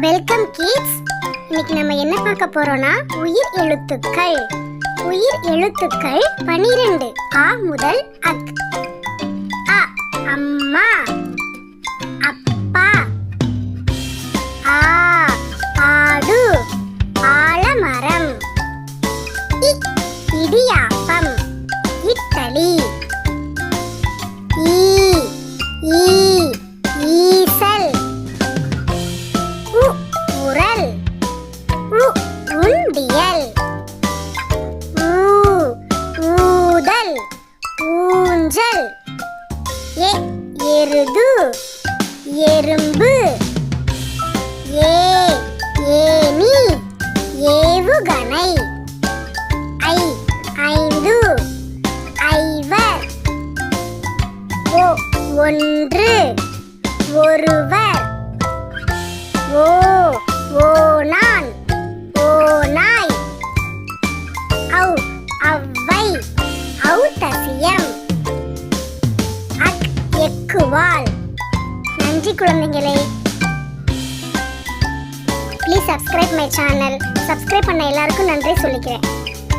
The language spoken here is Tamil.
வெல்கம் கிட்ஸ் இன்னைக்கு நம்ம என்ன பார்க்க போறோம்னா உயிர் எழுத்துக்கள். உயிர் எழுத்துக்கள் பனிரெண்டு. ஆ முதல் அக். அ அம்மா. அப்பா. ஆ ஆடு. ஆலமரம். இ இடியாப்பம். மூடியல் ஊ ஊதல் ஊஞ்சல். எ எருது எறும்பு. ஏ ஏனி ஏவுகணை. ஐ ஐந்து ஐவர். ஒ ஒன்று ஒருவர். ஓ அவ்வை ஔத்தசியம் அக் எக்குவால் நன்றி குழந்தைகளே. Please subscribe my channel subscribe பண்ண எல்லாருக்கும் நன்றி சொல்லிக்கிறேன்.